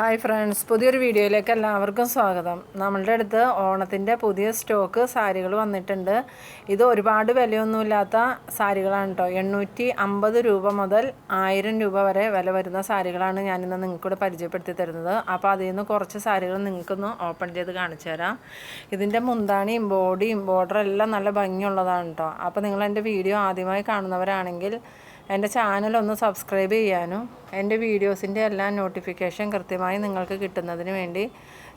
Hi friends പുതിയൊരു വീഡിയോയിലേക്ക് എല്ലാവർക്കും സ്വാഗതം. നമ്മളുടെ അടുത്ത് ഓണത്തിന്റെ പുതിയ സ്റ്റോക്ക് സാരികൾ വന്നിട്ടുണ്ട്. ഇത് ഒരുപാട് വിലയൊന്നുമില്ലാത്ത സാരികളാണ് കേട്ടോ എണ്ണൂറ്റി അമ്പത് രൂപ മുതൽ ആയിരം രൂപ വരെ വില വരുന്ന സാരികളാണ് ഞാനിന്ന് നിങ്ങൾക്കൂടെ പരിചയപ്പെടുത്തി തരുന്നത്. അപ്പോൾ അതിൽ നിന്ന് കുറച്ച് സാരികൾ നിങ്ങൾക്കൊന്ന് ഓപ്പൺ ചെയ്ത് കാണിച്ചു തരാം. ഇതിന്റെ മുന്താണിയും ബോഡിയും ബോർഡറും എല്ലാം നല്ല ഭംഗിയുള്ളതാണ് കേട്ടോ അപ്പോൾ നിങ്ങൾ എന്റെ വീഡിയോ ആദ്യമായി കാണുന്നവരാണെങ്കിൽ എന്റെ ചാനൽ ഒന്ന് സബ്സ്ക്രൈബ് ചെയ്യാനും എന്റെ വീഡിയോസിന്റെ എല്ലാ നോട്ടിഫിക്കേഷൻ കൃത്യമായി നിങ്ങൾക്ക് കിട്ടുന്നതിന് വേണ്ടി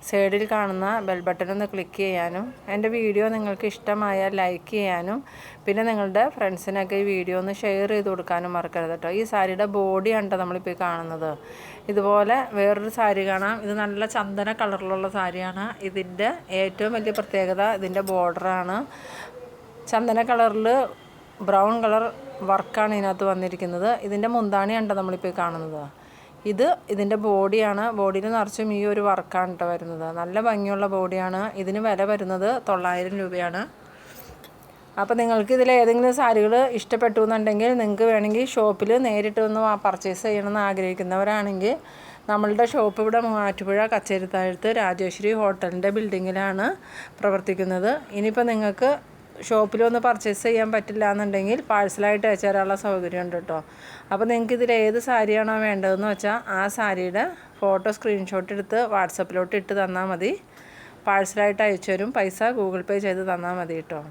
സൈഡിൽ കാണുന്ന ബെൽ ബട്ടൺ ഒന്ന് ക്ലിക്ക് ചെയ്യാനും എന്റെ വീഡിയോ നിങ്ങൾക്ക് ഇഷ്ടമായാൽ ലൈക്ക് ചെയ്യാനും പിന്നെ നിങ്ങളുടെ ഫ്രണ്ട്സിനൊക്കെ ഈ വീഡിയോ ഒന്ന് ഷെയർ ചെയ്ത് കൊടുക്കാനും മറക്കരുത് കേട്ടോ ഈ സാരിയുടെ ബോഡിയാണ് നമ്മളിപ്പോൾ കാണുന്നത്. ഇതുപോലെ വേറൊരു സാരി കാണാം. ഇത് നല്ല ചന്ദന കളറിലുള്ള സാരിയാണ്. ഇതിന്റെ ഏറ്റവും വലിയ പ്രത്യേകത ഇതിന്റെ ബോർഡറാണ് ചന്ദന കളറിൽ ബ്രൗൺ കളർ വർക്കാണ് ഇതിനകത്ത് വന്നിരിക്കുന്നത്. ഇതിന്റെ മുന്താണിയാണ് നമ്മളിപ്പോൾ കാണുന്നത്. ഇത് ഇതിന്റെ ബോഡിയാണ്. ബോഡിയിൽ നിറച്ചും ഈ ഒരു വർക്കാണ് കേട്ടോ വരുന്നത്. നല്ല ഭംഗിയുള്ള ബോഡിയാണ്. ഇതിന് വില വരുന്നത് തൊള്ളായിരം രൂപയാണ്. അപ്പോൾ നിങ്ങൾക്ക് ഇതിൽ ഏതെങ്കിലും സാരികൾ ഇഷ്ടപ്പെട്ടു എന്നുണ്ടെങ്കിൽ നിങ്ങൾക്ക് വേണമെങ്കിൽ ഷോപ്പിൽ നേരിട്ട് ഒന്ന് പർച്ചേസ് ചെയ്യണമെന്ന് ആഗ്രഹിക്കുന്നവരാണെങ്കിൽ നമ്മളുടെ ഷോപ്പ് ഇവിടെ മൂവാറ്റുപുഴ കച്ചേരിത്താഴത്ത് രാജേശ്വരി ഹോട്ടലിന്റെ ബിൽഡിങ്ങിലാണ് പ്രവർത്തിക്കുന്നത്. ഇനിയിപ്പോൾ നിങ്ങൾക്ക് ഷോപ്പിലൊന്ന് പർച്ചേസ് ചെയ്യാൻ പറ്റില്ല എന്നുണ്ടെങ്കിൽ പാഴ്സലായിട്ട് അയച്ചു തരാനുള്ള സൗകര്യമുണ്ട് കേട്ടോ. അപ്പോൾ നിങ്ങൾക്ക് ഇതിൽ ഏത് സാരിയാണോ വേണ്ടതെന്ന് വെച്ചാൽ ആ സാരിയുടെ ഫോട്ടോ സ്ക്രീൻഷോട്ട് എടുത്ത് വാട്സപ്പിലോട്ട് ഇട്ട് തന്നാൽ മതി. പാഴ്സലായിട്ട് അയച്ചു തരും പൈസ ഗൂഗിൾ പേ ചെയ്ത് തന്നാൽ മതി കേട്ടോ.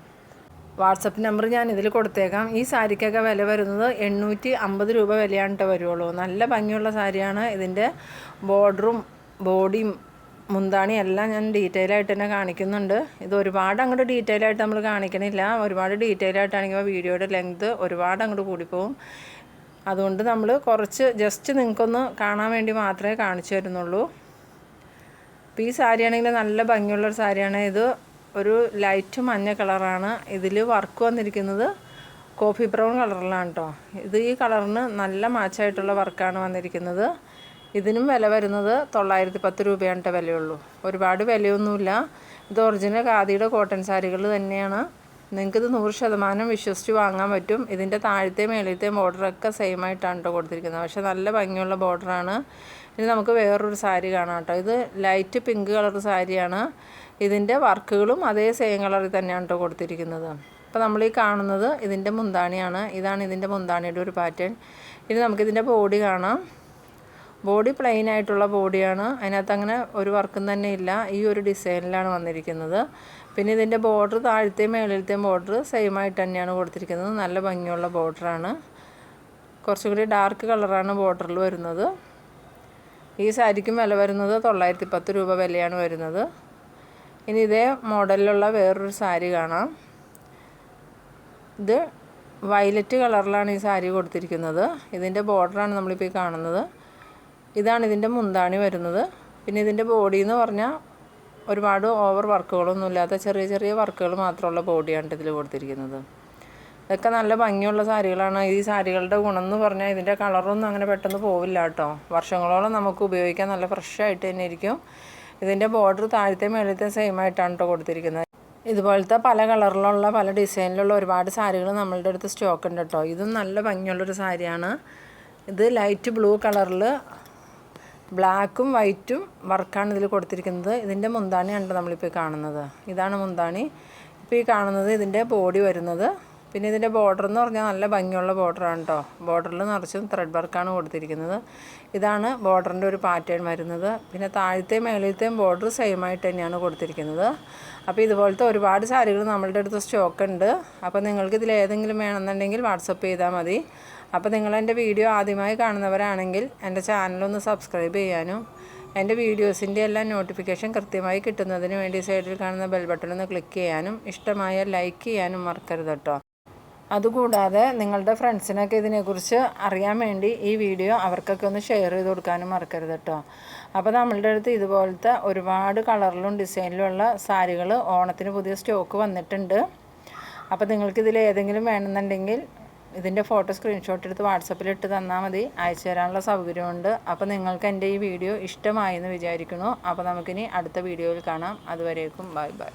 വാട്സപ്പ് നമ്പർ ഞാൻ ഇതിൽ കൊടുത്തേക്കാം. ഈ സാരിക്കൊക്കെ വില വരുന്നത് എണ്ണൂറ്റി അമ്പത് രൂപ വിലയാണ് കേട്ടോ വരുള്ളൂ നല്ല ഭംഗിയുള്ള സാരിയാണ് ഇതിന്റെ ബോർഡറും ബോഡിയും മുന്താണി എല്ലാം ഞാൻ ഡീറ്റെയിൽ ആയിട്ട് തന്നെ കാണിക്കുന്നുണ്ട്. ഇത് ഒരുപാട് അങ്ങോട്ട് ഡീറ്റെയിൽ ആയിട്ട് നമ്മൾ കാണിക്കണില്ല. ഒരുപാട് ഡീറ്റെയിൽ ആയിട്ടാണെങ്കിൽ വീഡിയോയുടെ ലെങ്ത് ഒരുപാട് അങ്ങോട്ട് കൂടിപ്പോവും. അതുകൊണ്ട് നമ്മൾ കുറച്ച് ജസ്റ്റ് നിങ്ങൾക്കൊന്ന് കാണാൻ വേണ്ടി മാത്രമേ കാണിച്ചു തരുന്നുള്ളൂ. ഈ സാരിയാണെങ്കിൽ നല്ല ഭംഗിയുള്ളൊരു സാരിയാണ് ഇത് ഒരു ലൈറ്റ് മഞ്ഞ കളറാണ് ഇതിൽ വർക്ക് വന്നിരിക്കുന്നത് കോഫി ബ്രൗൺ കളറിലാണ് കേട്ടോ ഇത് ഈ കളറിന് നല്ല മാച്ചായിട്ടുള്ള വർക്കാണ് വന്നിരിക്കുന്നത്. ഇതിനും വില വരുന്നത് തൊള്ളായിരത്തി പത്ത് രൂപയാണ് വിലയുള്ളൂ. ഒരുപാട് വിലയൊന്നുമില്ല. ഇത് ഒറിജിനൽ ഖാദിയുടെ കോട്ടൺ സാരികൾ തന്നെയാണ്. നിങ്ങൾക്കിത് നൂറ് ശതമാനം വിശ്വസിച്ച് വാങ്ങാൻ പറ്റും. ഇതിന്റെ താഴത്തെ മേളിലത്തെയും ബോർഡറൊക്കെ സെയിം ആയിട്ടാണ് കേട്ടോ കൊടുത്തിരിക്കുന്നത്. പക്ഷേ നല്ല ഭംഗിയുള്ള ബോർഡറാണ് ഇനി നമുക്ക് വേറൊരു സാരി കാണാം കേട്ടോ ഇത് ലൈറ്റ് പിങ്ക് കളർ സാരിയാണ്. ഇതിന്റെ വർക്കുകളും അതേ സെയിം കളറിൽ തന്നെയാണ് കേട്ടോ കൊടുത്തിരിക്കുന്നത്. അപ്പോൾ നമ്മൾ ഈ കാണുന്നത് ഇതിന്റെ മുന്താണിയാണ്. ഇതാണ് ഇതിന്റെ മുന്താണിയുടെ ഒരു പാറ്റേൺ ഇനി നമുക്കിതിന്റെ ബോഡി കാണാം. ബോഡി പ്ലെയിൻ ആയിട്ടുള്ള ബോഡിയാണ്. അതിനകത്ത് അങ്ങനെ ഒരു വർക്കും തന്നെ ഇല്ല. ഈ ഒരു ഡിസൈനിലാണ് വന്നിരിക്കുന്നത്. പിന്നെ ഇതിന്റെ ബോർഡർ താഴത്തെയും മേളിലത്തെയും ബോർഡർ സെയിം ആയിട്ട് തന്നെയാണ് കൊടുത്തിരിക്കുന്നത്. നല്ല ഭംഗിയുള്ള ബോർഡറാണ്. കുറച്ചും കൂടി ഡാർക്ക് കളറാണ് ബോർഡറിൽ വരുന്നത്. ഈ സാരിക്കും വില വരുന്നത് തൊള്ളായിരത്തി പത്ത് രൂപ വിലയാണ് വരുന്നത്. ഇനി ഇതേ മോഡലിലുള്ള വേറൊരു സാരി കാണാം. ഇത് വയലറ്റ് കളറിലാണ് ഈ സാരി കൊടുത്തിരിക്കുന്നത്. ഇതിന്റെ ബോർഡറാണ് നമ്മളിപ്പോൾ ഈ കാണുന്നത്. ഇതാണ് ഇതിന്റെ മുന്താണി വരുന്നത്. പിന്നെ ഇതിന്റെ ബോഡി എന്ന് പറഞ്ഞാൽ ഒരുപാട് ഓവർ വർക്കുകളൊന്നും ഇല്ലാത്ത ചെറിയ ചെറിയ വർക്കുകൾ മാത്രമുള്ള ബോഡിയാണ് ഇതിൽ കൊടുത്തിരിക്കുന്നത്. ഇതൊക്കെ നല്ല ഭംഗിയുള്ള സാരികളാണ്. ഈ സാരികളുടെ ഗുണം എന്ന് പറഞ്ഞാൽ ഇതിന്റെ കളറൊന്നും അങ്ങനെ പെട്ടെന്ന് പോവില്ല കേട്ടോ. വർഷങ്ങളോളം നമുക്ക് ഉപയോഗിക്കാൻ നല്ല ഫ്രഷ് ആയിട്ട് തന്നെ ഇരിക്കും. ഇതിന്റെ ബോർഡർ താഴത്തെ മേളത്തെ സെയിം ആയിട്ടാണ് കേട്ടോ കൊടുത്തിരിക്കുന്നത്. ഇതുപോലത്തെ പല കളറിലുള്ള പല ഡിസൈനിലുള്ള ഒരുപാട് സാരികൾ നമ്മളുടെ അടുത്ത് സ്റ്റോക്ക് ഉണ്ട് കേട്ടോ ഇതും നല്ല ഭംഗിയുള്ളൊരു സാരിയാണ്. ഇത് ലൈറ്റ് ബ്ലൂ കളറിൽ ബ്ലാക്കും വൈറ്റും വർക്കാണ് ഇതിൽ കൊടുത്തിരിക്കുന്നത്. ഇതിന്റെ മുന്താണിയാണ് നമ്മളിപ്പോൾ കാണുന്നത്. ഇതാണ് മുന്താണി. ഇപ്പോൾ ഈ കാണുന്നത് ഇതിന്റെ ബോഡി വരുന്നത് പിന്നെ ഇതിന്റെ ബോർഡർ എന്ന് പറഞ്ഞാൽ നല്ല ഭംഗിയുള്ള ബോർഡറാണ് കേട്ടോ ബോർഡറിൽ നിറച്ചും ത്രെഡ് വർക്കാണ് കൊടുത്തിരിക്കുന്നത്. ഇതാണ് ബോർഡറിന്റെ ഒരു പാറ്റേൺ വരുന്നത്. പിന്നെ താഴത്തെയും മേളിലത്തെയും ബോർഡർ സെയിം ആയിട്ട് തന്നെയാണ് കൊടുത്തിരിക്കുന്നത്. അപ്പോൾ ഇതുപോലത്തെ ഒരുപാട് സാരികൾ നമ്മളുടെ അടുത്ത് സ്റ്റോക്ക് ഉണ്ട്. അപ്പോൾ നിങ്ങൾക്ക് ഇതിൽ ഏതെങ്കിലും വേണമെന്നുണ്ടെങ്കിൽ വാട്സപ്പ് ചെയ്താൽ മതി. അപ്പോൾ നിങ്ങൾ എന്റെ വീഡിയോ ആദ്യമായി കാണുന്നവരാണെങ്കിൽ എന്റെ ചാനലൊന്ന് സബ്സ്ക്രൈബ് ചെയ്യാനും എന്റെ വീഡിയോസിന്റെ എല്ലാ നോട്ടിഫിക്കേഷൻ കൃത്യമായി കിട്ടുന്നതിന് വേണ്ടി സൈഡിൽ കാണുന്ന ബെൽ ബട്ടൺ ഒന്ന് ക്ലിക്ക് ചെയ്യാനും ഇഷ്ടമായ ലൈക്ക് ചെയ്യാനും മറക്കരുത് കേട്ടോ അതുകൂടാതെ നിങ്ങളുടെ ഫ്രണ്ട്സിനൊക്കെ ഇതിനെക്കുറിച്ച് അറിയാൻ വേണ്ടി ഈ വീഡിയോ അവർക്കൊക്കെ ഒന്ന് ഷെയർ ചെയ്ത് കൊടുക്കാനും മറക്കരുത് കേട്ടോ അപ്പോൾ നമ്മളുടെ അടുത്ത് ഇതുപോലത്തെ ഒരുപാട് കളറിലും ഡിസൈനിലുമുള്ള സാരികൾ ഓണത്തിന് പുതിയ സ്റ്റോക്ക് വന്നിട്ടുണ്ട്. അപ്പോൾ നിങ്ങൾക്കിതിൽ ഏതെങ്കിലും വേണമെന്നുണ്ടെങ്കിൽ ഇതിന്റെ ഫോട്ടോ സ്ക്രീൻഷോട്ട് എടുത്ത് വാട്സപ്പിൽ ഇട്ട് തന്നാൽ മതി. അയച്ചു തരാനുള്ള സൗകര്യമുണ്ട്. അപ്പോൾ നിങ്ങൾക്ക് എന്റെ ഈ വീഡിയോ ഇഷ്ടമായി എന്ന് വിചാരിക്കുന്നു. അപ്പോൾ നമുക്കിനി അടുത്ത വീഡിയോയിൽ കാണാം. അതുവരേക്കും ബൈ ബൈ.